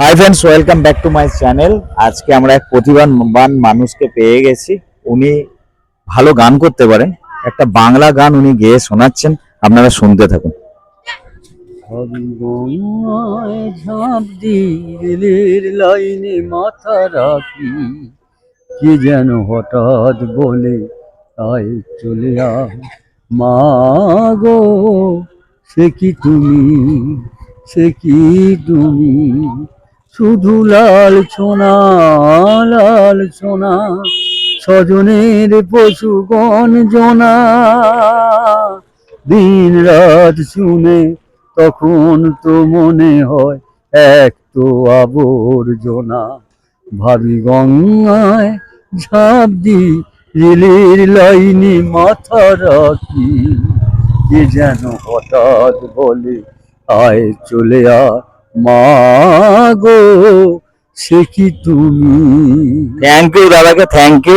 Hi friends welcome back to my channel আজকে আমরা এক প্রতিভাবান মানুষকে পেয়ে গেছি। উনি ভালো গান করতে পারেন। একটা বাংলা গান উনি গেয়ে শোনাচ্ছেন। আপনারা শুনতে থাকুন। ঝাঁপ লাইনে মাথা রাখি। কি যেন হঠাৎ বলে, আয় চলে মা গো, সে কি তুমি? সে কি তুমি? শুধু লাল ছোনা লাল সোনা স্বজনের পশুগণ জোনা। দিন রাত শুনে তখন তো মনে হয় এক তো আবর্জনা। ভাবি গঙ্গায় ঝাঁপ দি রেলের লাইনে মাথা রাখি। কে যেন হঠাৎ বলে, আয় চলে আয়, মা গো সে কি তুমি? থ্যাংক ইউ দাদাকে থ্যাংক ইউ